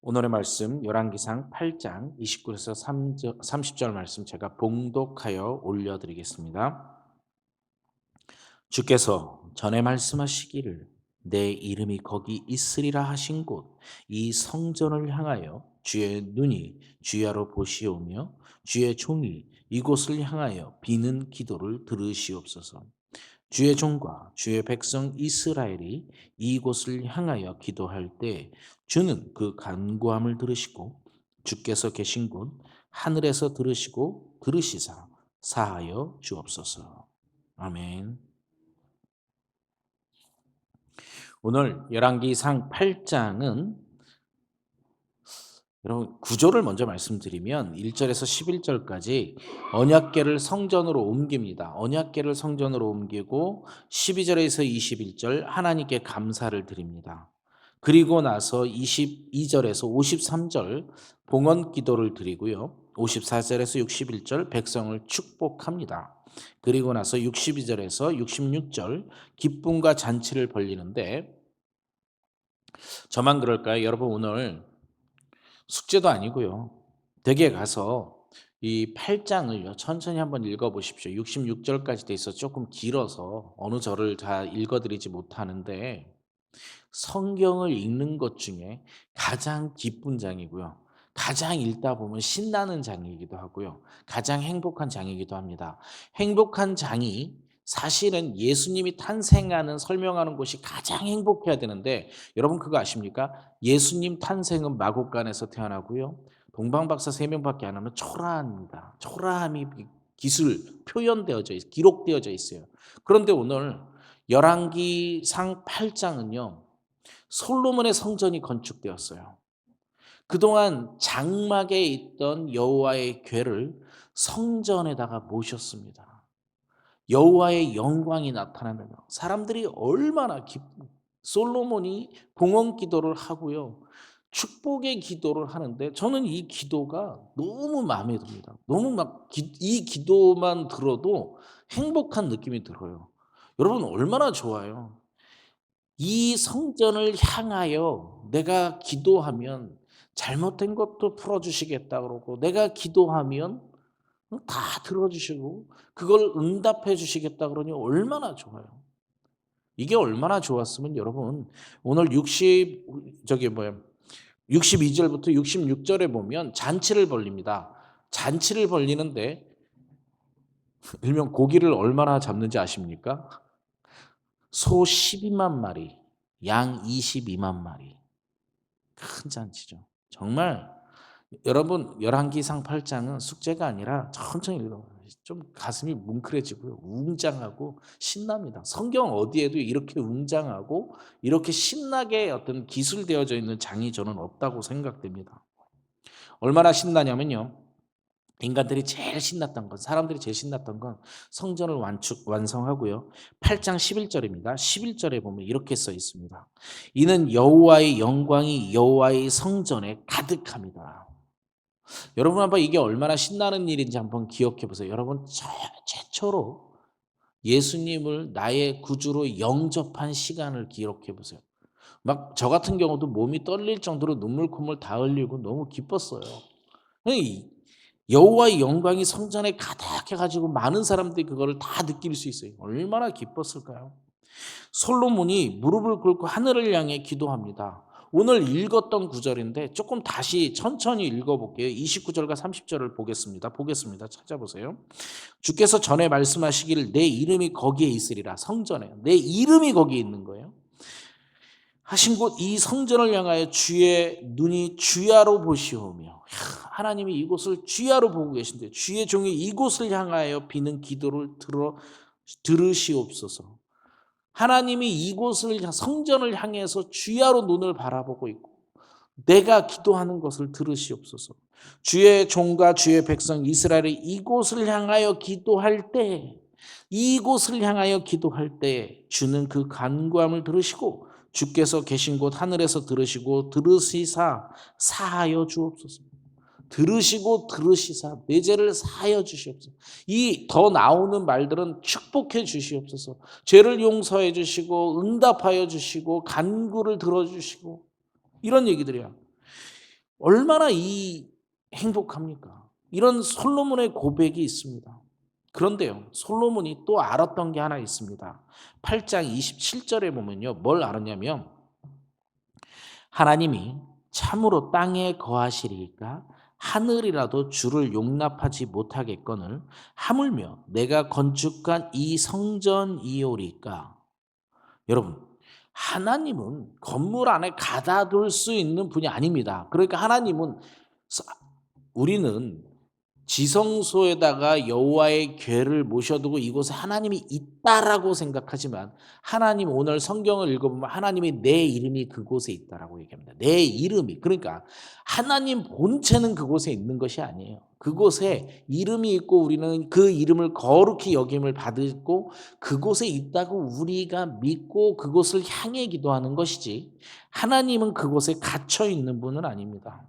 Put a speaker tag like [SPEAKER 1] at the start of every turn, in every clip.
[SPEAKER 1] 오늘의 말씀 열왕기상 8장 29에서 30절 말씀 제가 봉독하여 올려드리겠습니다. 주께서 전에 말씀하시기를 내 이름이 거기 있으리라 하신 곳 이 성전을 향하여 주의 눈이 주야로 보시오며 주의 종이 이곳을 향하여 비는 기도를 들으시옵소서. 주의 종과 주의 백성 이스라엘이 이곳을 향하여 기도할 때 주는 그 간구함을 들으시고 주께서 계신 곳 하늘에서 들으시고 들으시사 사하여 주옵소서. 아멘. 오늘 열왕기상 8장은 여러분 구조를 먼저 말씀드리면 1절에서 11절까지 언약궤를 성전으로 옮깁니다. 언약궤를 성전으로 옮기고 12절에서 21절 하나님께 감사를 드립니다. 그리고 나서 22절에서 53절 봉헌 기도를 드리고요. 54절에서 61절 백성을 축복합니다. 그리고 나서 62절에서 66절 기쁨과 잔치를 벌리는데 저만 그럴까요? 여러분 오늘 숙제도 아니고요. 댁에 가서 이 8장을요, 천천히 한번 읽어 보십시오. 66절까지 돼 있어 조금 길어서 어느 절을 다 읽어 드리지 못하는데 성경을 읽는 것 중에 가장 기쁜 장이고요. 가장 읽다 보면 신나는 장이기도 하고요. 가장 행복한 장이기도 합니다. 행복한 장이 사실은 예수님이 탄생하는 설명하는 곳이 가장 행복해야 되는데 여러분 그거 아십니까? 예수님 탄생은 마곡간에서 태어나고요. 동방박사 세 명밖에 안 하면 초라합니다. 초라함이 기술 표현되어져 있, 기록되어져 있어요. 그런데 오늘 열왕기 상 8장은요. 솔로몬의 성전이 건축되었어요. 그동안 장막에 있던 여호와의 궤를 성전에다가 모셨습니다. 여호와의 영광이 나타나면 사람들이 얼마나 기 솔로몬이 봉헌 기도를 하고요. 축복의 기도를 하는데 저는 이 기도가 너무 마음에 듭니다. 너무 막 이 기도만 들어도 행복한 느낌이 들어요. 여러분 얼마나 좋아요. 이 성전을 향하여 내가 기도하면 잘못된 것도 풀어 주시겠다 그러고 내가 기도하면 다 들어주시고 그걸 응답해 주시겠다 그러니 얼마나 좋아요. 이게 얼마나 좋았으면 여러분 오늘 60 저기 뭐야 62절부터 66절에 보면 잔치를 벌립니다. 잔치를 벌리는데 일명 고기를 얼마나 잡는지 아십니까? 소 12만 마리, 양 22만 마리. 큰 잔치죠. 정말 여러분 열왕기상 8장은 숙제가 아니라 천천히 읽어봐요. 좀 가슴이 뭉클해지고요. 웅장하고 신납니다. 성경 어디에도 이렇게 웅장하고 이렇게 신나게 어떤 기술되어져 있는 장이 저는 없다고 생각됩니다. 얼마나 신나냐면요. 인간들이 제일 신났던 건 사람들이 제일 신났던 건 성전을 완축 완성하고요. 8장 11절입니다. 11절에 보면 이렇게 써 있습니다. 이는 여호와의 영광이 여호와의 성전에 가득합니다. 여러분 한번 이게 얼마나 신나는 일인지 한번 기억해 보세요. 여러분 최초로 예수님을 나의 구주로 영접한 시간을 기록해 보세요. 막 저 같은 경우도 몸이 떨릴 정도로 눈물 콧물 다 흘리고 너무 기뻤어요. 여호와의 영광이 성전에 가득해 가지고 많은 사람들이 그거를 다 느낄 수 있어요. 얼마나 기뻤을까요? 솔로몬이 무릎을 꿇고 하늘을 향해 기도합니다. 오늘 읽었던 구절인데 조금 다시 천천히 읽어볼게요. 29절과 30절을 보겠습니다. 보겠습니다. 찾아보세요. 주께서 전에 말씀하시기를 내 이름이 거기에 있으리라. 성전에. 내 이름이 거기에 있는 거예요. 하신 곳 이 성전을 향하여 주의 눈이 주야로 보시오며 하나님이 이곳을 주야로 보고 계신데 주의 종이 이곳을 향하여 비는 기도를 들어 들으시옵소서. 하나님이 이곳을 성전을 향해서 주야로 눈을 바라보고 있고 내가 기도하는 것을 들으시옵소서. 주의 종과 주의 백성 이스라엘이 이곳을 향하여 기도할 때 이곳을 향하여 기도할 때 주는 그 간구함을 들으시고 주께서 계신 곳 하늘에서 들으시고 들으시사 사하여 주옵소서. 들으시고 들으시사 내 죄를 사하여 주시옵소서. 이 더 나오는 말들은 축복해 주시옵소서. 죄를 용서해 주시고 응답하여 주시고 간구를 들어 주시고 이런 얘기들이야. 얼마나 이 행복합니까? 이런 솔로몬의 고백이 있습니다. 그런데요, 솔로몬이 또 알았던 게 하나 있습니다. 8장 27절에 보면요, 뭘 알았냐면, 하나님이 참으로 땅에 거하시리까 하늘이라도 주를 용납하지 못하겠거늘 하물며 내가 건축한 이 성전이오리까 여러분 하나님은 건물 안에 가다둘 수 있는 분이 아닙니다. 그러니까 하나님은 우리는 지성소에다가 여호와의 궤를 모셔두고 이곳에 하나님이 있다라고 생각하지만 하나님 오늘 성경을 읽어보면 하나님이 내 이름이 그곳에 있다라고 얘기합니다. 내 이름이 그러니까 하나님 본체는 그곳에 있는 것이 아니에요. 그곳에 이름이 있고 우리는 그 이름을 거룩히 여김을 받고 그곳에 있다고 우리가 믿고 그곳을 향해 기도하는 것이지 하나님은 그곳에 갇혀 있는 분은 아닙니다.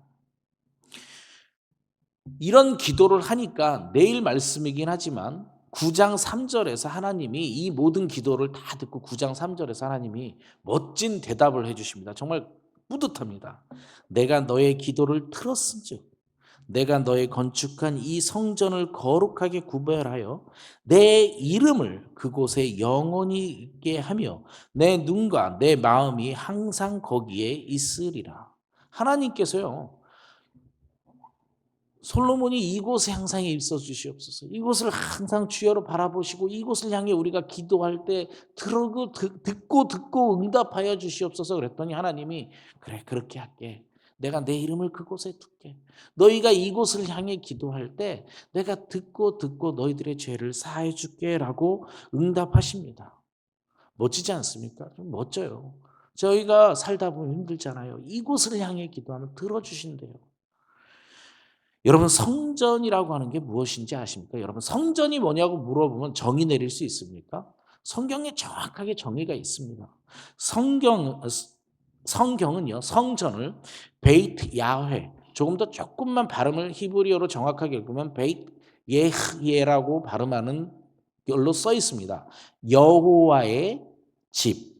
[SPEAKER 1] 이런 기도를 하니까 내일 말씀이긴 하지만 9장 3절에서 하나님이 이 모든 기도를 다 듣고 9장 3절에서 하나님이 멋진 대답을 해 주십니다. 정말 뿌듯합니다. 내가 너의 기도를 들었은즉 내가 너의 건축한 이 성전을 거룩하게 구별하여 내 이름을 그곳에 영원히 있게 하며 내 눈과 내 마음이 항상 거기에 있으리라. 하나님께서요. 솔로몬이 이곳에 항상 있어 주시옵소서. 이곳을 항상 주여로 바라보시고 이곳을 향해 우리가 기도할 때 들고 듣고 듣고 응답하여 주시옵소서 그랬더니 하나님이 그래 그렇게 할게. 내가 내 이름을 그곳에 둘게. 너희가 이곳을 향해 기도할 때 내가 듣고 듣고 너희들의 죄를 사해 줄게라고 응답하십니다. 멋지지 않습니까? 좀 멋져요. 저희가 살다 보면 힘들잖아요. 이곳을 향해 기도하면 들어주신대요. 여러분 성전이라고 하는 게 무엇인지 아십니까? 여러분 성전이 뭐냐고 물어보면 정의 내릴 수 있습니까? 성경에 정확하게 정의가 있습니다. 성경 성경은요 성전을 베이트 야훼 조금 더 조금만 발음을 히브리어로 정확하게 읽으면 베이트 예흐예라고 발음하는 걸로 써 있습니다. 여호와의 집.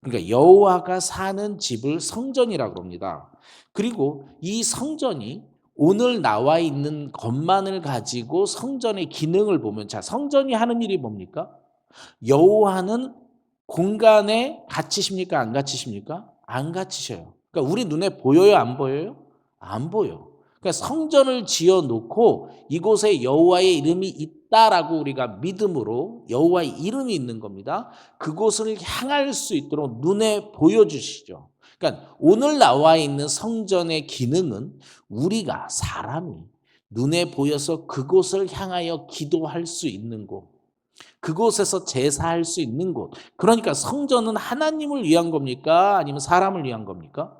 [SPEAKER 1] 그러니까 여호와가 사는 집을 성전이라고 합니다. 그리고 이 성전이 오늘 나와 있는 것만을 가지고 성전의 기능을 보면 자 성전이 하는 일이 뭡니까? 여호와는 공간에 갇히십니까 안 갇히십니까? 안 갇히셔요. 그러니까 우리 눈에 보여요 안 보여요? 안 보여. 그러니까 성전을 지어 놓고 이곳에 여호와의 이름이 있다라고 우리가 믿음으로 여호와의 이름이 있는 겁니다. 그곳을 향할 수 있도록 눈에 보여 주시죠. 그러니까 오늘 나와 있는 성전의 기능은 우리가 사람이 눈에 보여서 그곳을 향하여 기도할 수 있는 곳, 그곳에서 제사할 수 있는 곳. 그러니까 성전은 하나님을 위한 겁니까? 아니면 사람을 위한 겁니까?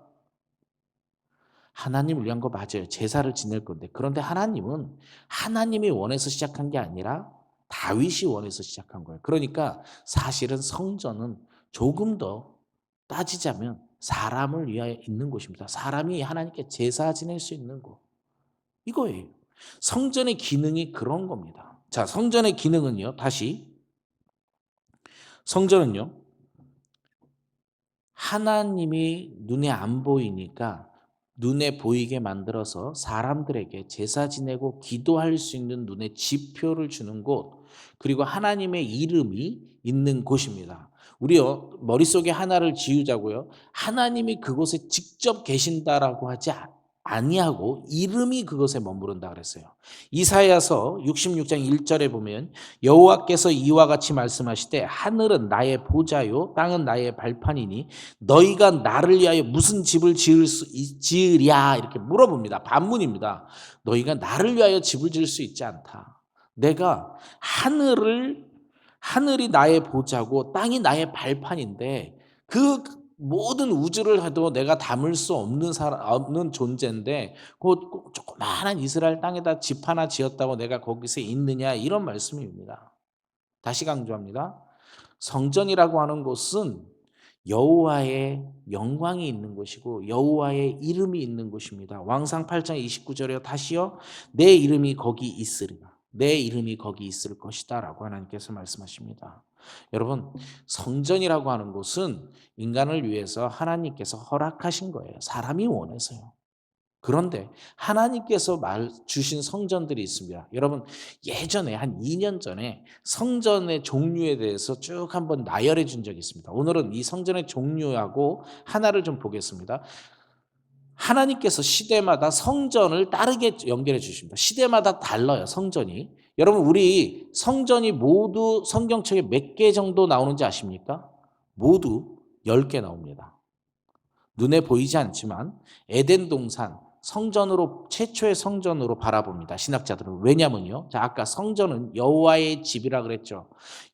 [SPEAKER 1] 하나님을 위한 거 맞아요. 제사를 지낼 건데. 그런데 하나님은 하나님이 원해서 시작한 게 아니라 다윗이 원해서 시작한 거예요. 그러니까 사실은 성전은 조금 더 따지자면 사람을 위하여 있는 곳입니다. 사람이 하나님께 제사 지낼 수 있는 곳. 이거예요. 성전의 기능이 그런 겁니다. 자, 성전의 기능은요, 다시. 성전은요, 하나님이 눈에 안 보이니까 눈에 보이게 만들어서 사람들에게 제사 지내고 기도할 수 있는 눈에 지표를 주는 곳, 그리고 하나님의 이름이 있는 곳입니다. 우리 머릿속에 하나를 지우자고요. 하나님이 그곳에 직접 계신다라고 하지 아니하고 이름이 그것에 머무른다 그랬어요. 이사야서 66장 1절에 보면 여호와께서 이와 같이 말씀하시되 하늘은 나의 보좌요 땅은 나의 발판이니 너희가 나를 위하여 무슨 집을 지을 수 지으랴 이렇게 물어봅니다. 반문입니다. 너희가 나를 위하여 집을 지을 수 있지 않다. 내가 하늘을 하늘이 나의 보좌고 땅이 나의 발판인데 그 모든 우주를 해도 내가 담을 수 없는 사람, 없는 존재인데 그 조그마한 이스라엘 땅에다 집 하나 지었다고 내가 거기서 있느냐 이런 말씀입니다. 다시 강조합니다. 성전이라고 하는 곳은 여호와의 영광이 있는 곳이고 여호와의 이름이 있는 곳입니다. 왕상 8장 29절에 다시요 내 이름이 거기 있으리라. 내 이름이 거기 있을 것이다 라고 하나님께서 말씀하십니다. 여러분, 성전이라고 하는 곳은 인간을 위해서 하나님께서 허락하신 거예요. 사람이 원해서요. 그런데 하나님께서 말 주신 성전들이 있습니다. 여러분 예전에 한 2년 전에 성전의 종류에 대해서 쭉 한번 나열해 준 적이 있습니다. 오늘은 이 성전의 종류하고 하나를 좀 보겠습니다. 하나님께서 시대마다 성전을 따르게 연결해 주십니다. 시대마다 달라요, 성전이. 여러분, 우리 성전이 모두 성경책에 몇 개 정도 나오는지 아십니까? 모두 10개 나옵니다. 눈에 보이지 않지만 에덴 동산 성전으로 최초의 성전으로 바라봅니다. 신학자들은 왜냐면요. 자, 아까 성전은 여호와의 집이라 그랬죠.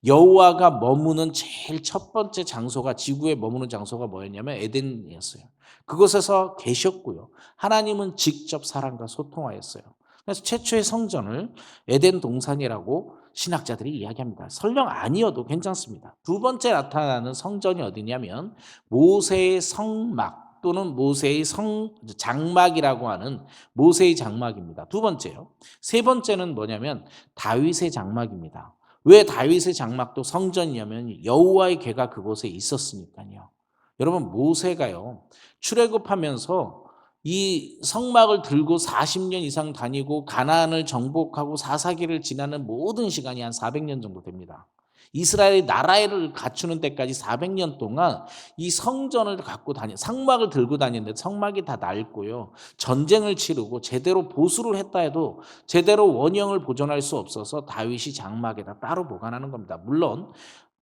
[SPEAKER 1] 여호와가 머무는 제일 첫 번째 장소가 지구에 머무는 장소가 뭐였냐면 에덴이었어요. 그곳에서 계셨고요. 하나님은 직접 사람과 소통하였어요. 그래서 최초의 성전을 에덴 동산이라고 신학자들이 이야기합니다. 설령 아니어도 괜찮습니다. 두 번째 나타나는 성전이 어디냐면 모세의 성막 또는 모세의 성 장막이라고 하는 모세의 장막입니다. 두 번째요. 세 번째는 뭐냐면 다윗의 장막입니다. 왜 다윗의 장막도 성전이냐면 여호와의 궤가 그곳에 있었으니까요. 여러분 모세가요 출애굽하면서 이 성막을 들고 40년 이상 다니고 가나안을 정복하고 사사기를 지나는 모든 시간이 한 400년 정도 됩니다. 이스라엘이 나라를 갖추는 때까지 400년 동안 이 성전을 갖고 다니, 성막을 들고 다니는데 성막이 다 낡고요. 전쟁을 치르고 제대로 보수를 했다 해도 제대로 원형을 보존할 수 없어서 다윗이 장막에다 따로 보관하는 겁니다. 물론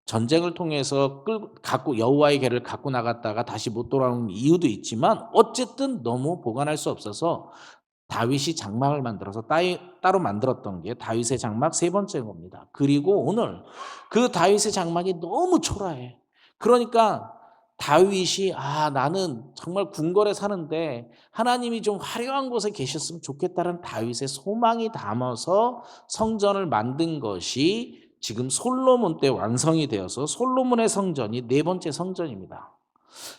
[SPEAKER 1] 전쟁을 통해서 끌 갖고 여호와의 궤를 갖고 나갔다가 다시 못 돌아오는 이유도 있지만 어쨌든 너무 보관할 수 없어서 다윗이 장막을 만들어서 따이, 따로 만들었던 게 다윗의 장막 세 번째 겁니다. 그리고 오늘 그 다윗의 장막이 너무 초라해. 그러니까 다윗이 아 나는 정말 궁궐에 사는데 하나님이 좀 화려한 곳에 계셨으면 좋겠다는 다윗의 소망이 담아서 성전을 만든 것이 지금 솔로몬 때 완성이 되어서 솔로몬의 성전이 네 번째 성전입니다.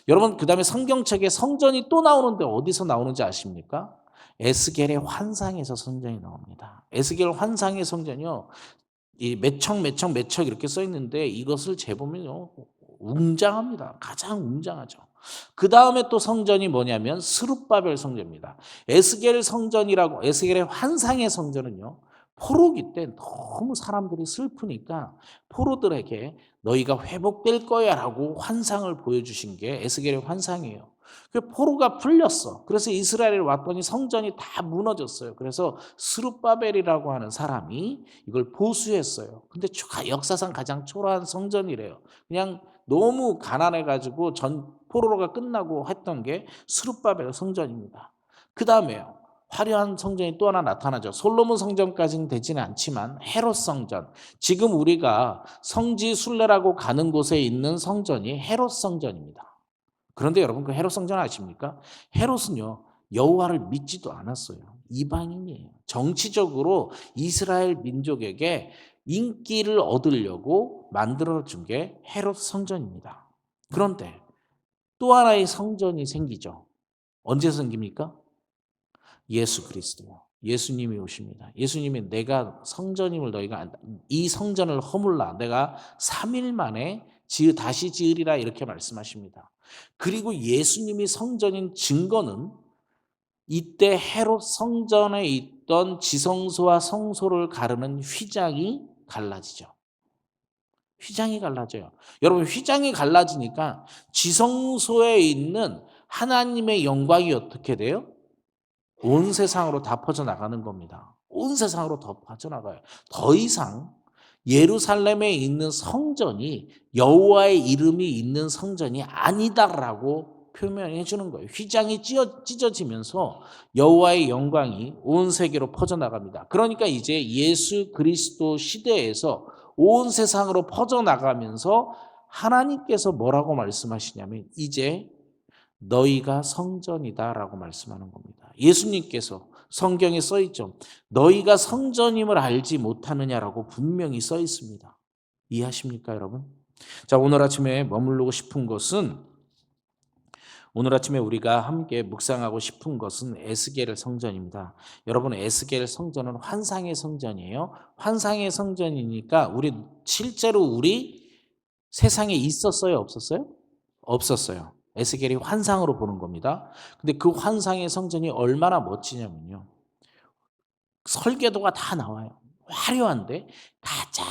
[SPEAKER 1] 여러분 그 다음에 성경책에 성전이 또 나오는데 어디서 나오는지 아십니까? 에스겔의 환상에서 성전이 나옵니다. 에스겔 환상의 성전이요. 이 몇척 몇척 몇척 이렇게 써 있는데 이것을 재보면요. 웅장합니다. 가장 웅장하죠. 그 다음에 또 성전이 뭐냐면 스룹바벨 성전입니다. 에스겔 성전이라고 에스겔의 환상의 성전은요. 포로기 때 너무 사람들이 슬프니까 포로들에게 너희가 회복될 거야라고 환상을 보여주신 게 에스겔의 환상이에요. 그 포로가 풀렸어. 그래서 이스라엘에 왔더니 성전이 다 무너졌어요. 그래서 스룹바벨이라고 하는 사람이 이걸 보수했어요. 근데 역사상 가장 초라한 성전이래요. 그냥 너무 가난해가지고 전 포로로가 끝나고 했던 게 스룹바벨 성전입니다. 그 다음에요. 화려한 성전이 또 하나 나타나죠. 솔로몬 성전까지는 되지는 않지만 헤롯 성전. 지금 우리가 성지 순례라고 가는 곳에 있는 성전이 헤롯 성전입니다. 그런데 여러분 그 헤롯 성전 아십니까? 헤롯은요 여호와를 믿지도 않았어요. 이방인이에요. 정치적으로 이스라엘 민족에게 인기를 얻으려고 만들어 준 게 헤롯 성전입니다. 그런데 또 하나의 성전이 생기죠. 언제 생깁니까? 예수 그리스도. 예수님이 오십니다. 예수님이 내가 성전임을 너희가 이 성전을 허물라 내가 3일 만에 지으 다시 지으리라 이렇게 말씀하십니다. 그리고 예수님이 성전인 증거는 이때 헤롯 성전에 있던 지성소와 성소를 가르는 휘장이 갈라지죠. 휘장이 갈라져요. 여러분 휘장이 갈라지니까 지성소에 있는 하나님의 영광이 어떻게 돼요? 온 세상으로 다 퍼져 나가는 겁니다. 온 세상으로 더 퍼져 나가요. 더 이상 예루살렘에 있는 성전이 여호와의 이름이 있는 성전이 아니다라고 표명해 주는 거예요. 휘장이 찢어, 찢어지면서 여호와의 영광이 온 세계로 퍼져나갑니다. 그러니까 이제 예수 그리스도 시대에서 온 세상으로 퍼져나가면서 하나님께서 뭐라고 말씀하시냐면 이제 너희가 성전이다라고 말씀하는 겁니다. 예수님께서 성경에 써 있죠. 너희가 성전임을 알지 못하느냐라고 분명히 써 있습니다. 이해하십니까, 여러분? 자, 오늘 아침에 머무르고 싶은 것은 오늘 아침에 우리가 함께 묵상하고 싶은 것은 에스겔 성전입니다. 여러분, 에스겔 성전은 환상의 성전이에요. 환상의 성전이니까 우리 실제로 우리 세상에 있었어요, 없었어요? 없었어요. 에스겔이 환상으로 보는 겁니다. 근데 그 환상의 성전이 얼마나 멋지냐면요. 설계도가 다 나와요. 화려한데 가장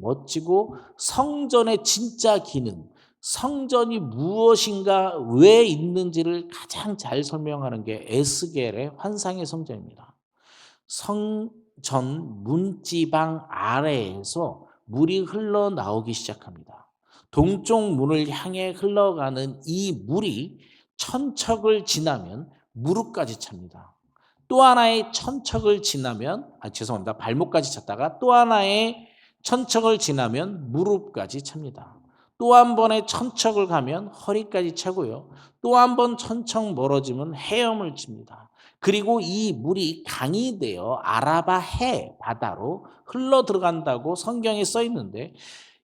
[SPEAKER 1] 멋지고 성전의 진짜 기능, 성전이 무엇인가 왜 있는지를 가장 잘 설명하는 게 에스겔의 환상의 성전입니다. 성전 문지방 아래에서 물이 흘러나오기 시작합니다. 동쪽 문을 향해 흘러가는 이 물이 천척을 지나면 무릎까지 찹니다. 또 하나의 천척을 지나면 아 죄송합니다. 발목까지 찼다가 또 하나의 천척을 지나면 무릎까지 찹니다. 또 한 번의 천척을 가면 허리까지 차고요. 또 한 번 천척 멀어지면 헤엄을 칩니다. 그리고 이 물이 강이 되어 아라바 해 바다로 흘러 들어간다고 성경에 써 있는데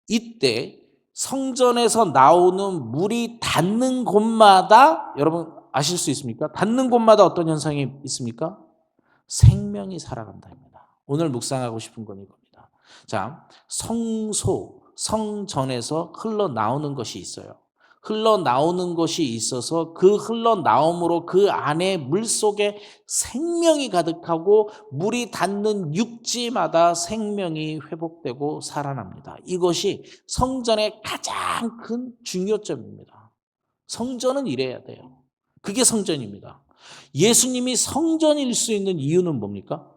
[SPEAKER 1] 이때 성전에서 나오는 물이 닿는 곳마다 여러분 아실 수 있습니까? 닿는 곳마다 어떤 현상이 있습니까? 생명이 살아간다입니다. 오늘 묵상하고 싶은 건 이겁니다. 자, 성소, 성전에서 흘러나오는 것이 있어요. 흘러나오는 것이 있어서 그 흘러나옴으로 그 안에 물 속에 생명이 가득하고 물이 닿는 육지마다 생명이 회복되고 살아납니다. 이것이 성전의 가장 큰 중요점입니다. 성전은 이래야 돼요. 그게 성전입니다. 예수님이 성전일 수 있는 이유는 뭡니까?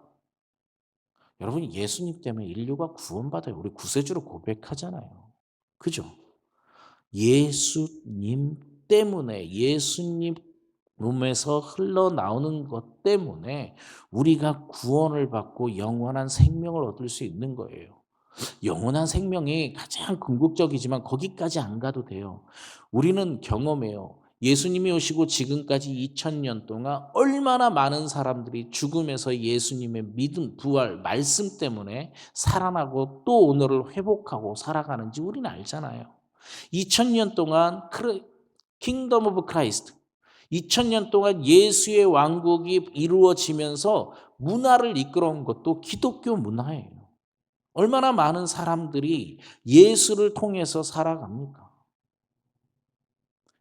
[SPEAKER 1] 여러분 예수님 때문에 인류가 구원받아요. 우리 구세주로 고백하잖아요. 그죠? 예수님 때문에 예수님 몸에서 흘러나오는 것 때문에 우리가 구원을 받고 영원한 생명을 얻을 수 있는 거예요. 영원한 생명이 가장 궁극적이지만 거기까지 안 가도 돼요. 우리는 경험해요. 예수님이 오시고 지금까지 2000년 동안 얼마나 많은 사람들이 죽음에서 예수님의 믿음, 부활, 말씀 때문에 살아나고 또 오늘을 회복하고 살아가는지 우리는 알잖아요. 2000년 동안 킹덤 오브 크라이스트 2000년 동안 예수의 왕국이 이루어지면서 문화를 이끌어온 것도 기독교 문화예요. 얼마나 많은 사람들이 예수를 통해서 살아갑니까?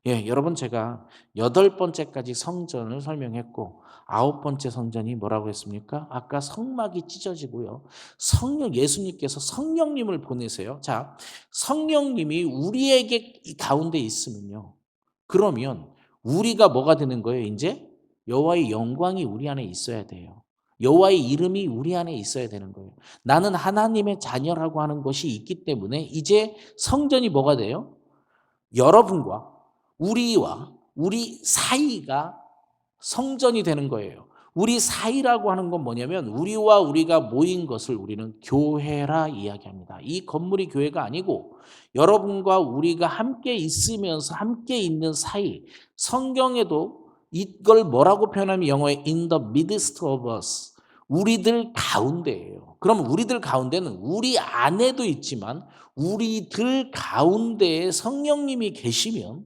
[SPEAKER 1] 예, 여러분 제가 여덟 번째까지 성전을 설명했고 아홉 번째 성전이 뭐라고 했습니까? 아까 성막이 찢어지고요. 성령 예수님께서 성령님을 보내세요. 자, 성령님이 우리에게 가운데 있으면요. 그러면 우리가 뭐가 되는 거예요? 이제 여호와의 영광이 우리 안에 있어야 돼요. 여호와의 이름이 우리 안에 있어야 되는 거예요. 나는 하나님의 자녀라고 하는 것이 있기 때문에 이제 성전이 뭐가 돼요? 여러분과 우리와 우리 사이가 성전이 되는 거예요. 우리 사이라고 하는 건 뭐냐면 우리와 우리가 모인 것을 우리는 교회라 이야기합니다. 이 건물이 교회가 아니고 여러분과 우리가 함께 있으면서 함께 있는 사이. 성경에도 이걸 뭐라고 표현하면 영어에 in the midst of us. 우리들 가운데예요. 그럼 우리들 가운데는 우리 안에도 있지만 우리들 가운데에 성령님이 계시면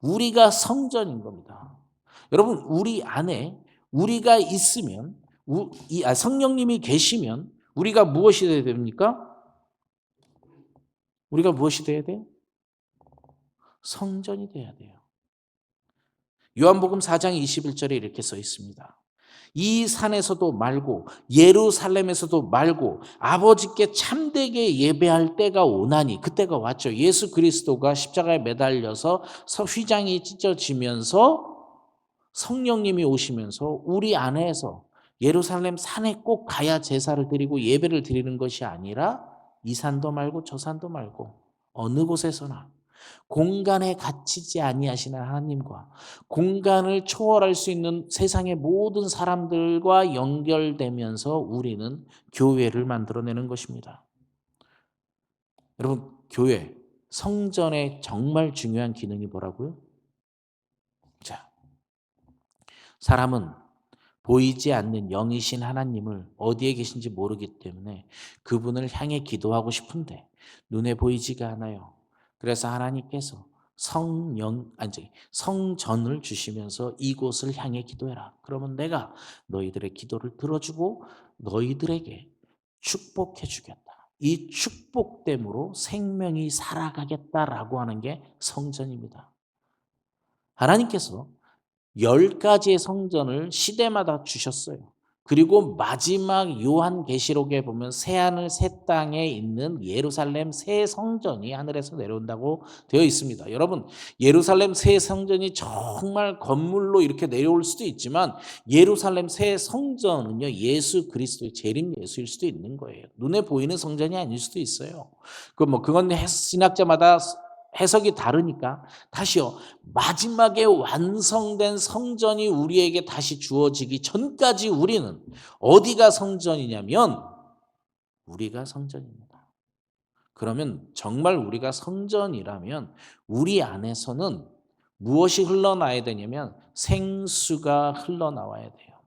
[SPEAKER 1] 우리가 성전인 겁니다. 여러분, 우리 안에 우리가 있으면, 아, 성령님이 계시면 우리가 무엇이 되어야 됩니까? 우리가 무엇이 되어야 돼요? 성전이 돼야 돼요. 요한복음 4장 21절에 이렇게 써 있습니다. 이 산에서도 말고 예루살렘에서도 말고 아버지께 참되게 예배할 때가 오나니 그때가 왔죠. 예수 그리스도가 십자가에 매달려서 휘장이 찢어지면서 성령님이 오시면서 우리 안에서 예루살렘 산에 꼭 가야 제사를 드리고 예배를 드리는 것이 아니라 이 산도 말고 저 산도 말고 어느 곳에서나 공간에 갇히지 아니하시는 하나님과 공간을 초월할 수 있는 세상의 모든 사람들과 연결되면서 우리는 교회를 만들어내는 것입니다. 여러분, 교회, 성전의 정말 중요한 기능이 뭐라고요? 자, 사람은 보이지 않는 영이신 하나님을 어디에 계신지 모르기 때문에 그분을 향해 기도하고 싶은데 눈에 보이지가 않아요. 그래서 하나님께서 성령 아니 성전을 주시면서 이곳을 향해 기도해라. 그러면 내가 너희들의 기도를 들어주고 너희들에게 축복해 주겠다. 이 축복됨으로 생명이 살아가겠다라고 하는 게 성전입니다. 하나님께서 열 가지의 성전을 시대마다 주셨어요. 그리고 마지막 요한계시록에 보면 새 하늘 새 땅에 있는 예루살렘 새 성전이 하늘에서 내려온다고 되어 있습니다. 여러분, 예루살렘 새 성전이 정말 건물로 이렇게 내려올 수도 있지만 예루살렘 새 성전은요. 예수 그리스도의 재림 예수일 수도 있는 거예요. 눈에 보이는 성전이 아닐 수도 있어요. 그 뭐 그건 신학자마다 해석이 다르니까 다시요. 마지막에 완성된 성전이 우리에게 다시 주어지기 전까지 우리는 어디가 성전이냐면 우리가 성전입니다. 그러면 정말 우리가 성전이라면 우리 안에서는 무엇이 흘러나야 되냐면 생수가 흘러나와야 돼요.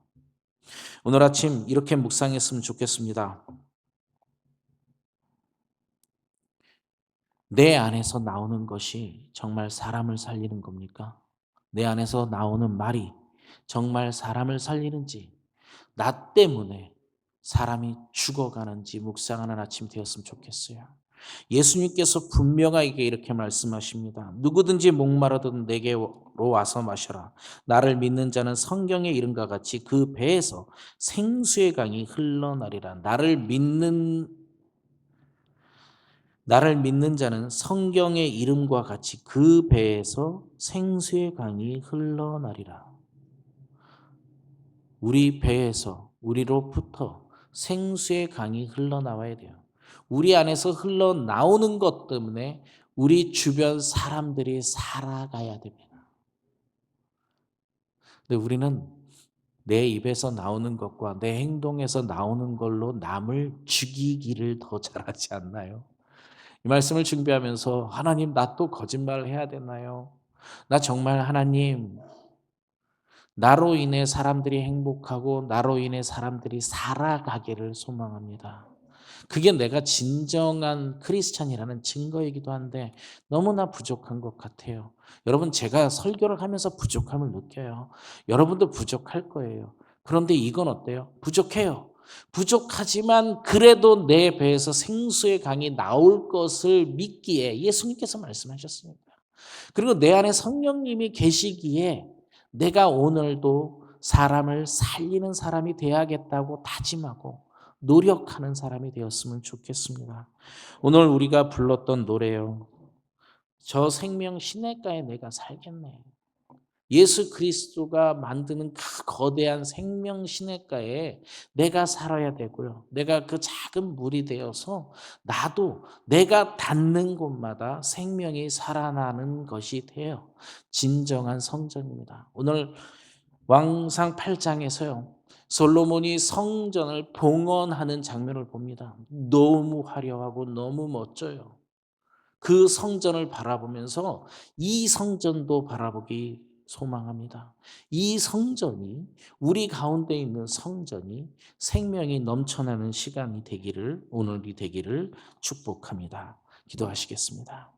[SPEAKER 1] 오늘 아침 이렇게 묵상했으면 좋겠습니다. 내 안에서 나오는 것이 정말 사람을 살리는 겁니까? 내 안에서 나오는 말이 정말 사람을 살리는지, 나 때문에 사람이 죽어가는지 묵상하는 아침 되었으면 좋겠어요. 예수님께서 분명하게 이렇게 말씀하십니다. 누구든지 목마르든 내게로 와서 마셔라. 나를 믿는 자는 성경의 이름과 같이 그 배에서 생수의 강이 흘러나리라. 나를 믿는 나를 믿는 자는 성경의 이름과 같이 그 배에서 생수의 강이 흘러나리라. 우리 배에서 우리로부터 생수의 강이 흘러나와야 돼요. 우리 안에서 흘러나오는 것 때문에 우리 주변 사람들이 살아가야 됩니다. 근데 우리는 내 입에서 나오는 것과 내 행동에서 나오는 걸로 남을 죽이기를 더 잘하지 않나요? 이 말씀을 준비하면서 하나님 나 또 거짓말을 해야 되나요? 나 정말 하나님 나로 인해 사람들이 행복하고 나로 인해 사람들이 살아가기를 소망합니다. 그게 내가 진정한 크리스찬이라는 증거이기도 한데 너무나 부족한 것 같아요. 여러분 제가 설교를 하면서 부족함을 느껴요. 여러분도 부족할 거예요. 그런데 이건 어때요? 부족해요. 부족하지만 그래도 내 배에서 생수의 강이 나올 것을 믿기에 예수님께서 말씀하셨습니다. 그리고 내 안에 성령님이 계시기에 내가 오늘도 사람을 살리는 사람이 되야겠다고 다짐하고 노력하는 사람이 되었으면 좋겠습니다. 오늘 우리가 불렀던 노래요. 저 생명 시냇가에 내가 살겠네. 예수 그리스도가 만드는 그 거대한 생명 시냇가에 내가 살아야 되고요. 내가 그 작은 물이 되어서 나도 내가 닿는 곳마다 생명이 살아나는 것이 되어 진정한 성전입니다. 오늘 왕상 8장에서요. 솔로몬이 성전을 봉헌하는 장면을 봅니다. 너무 화려하고 너무 멋져요. 그 성전을 바라보면서 이 성전도 바라보기 소망합니다. 이 성전이 우리 가운데 있는 성전이 생명이 넘쳐나는 시간이 되기를 오늘이 되기를 축복합니다. 기도하시겠습니다.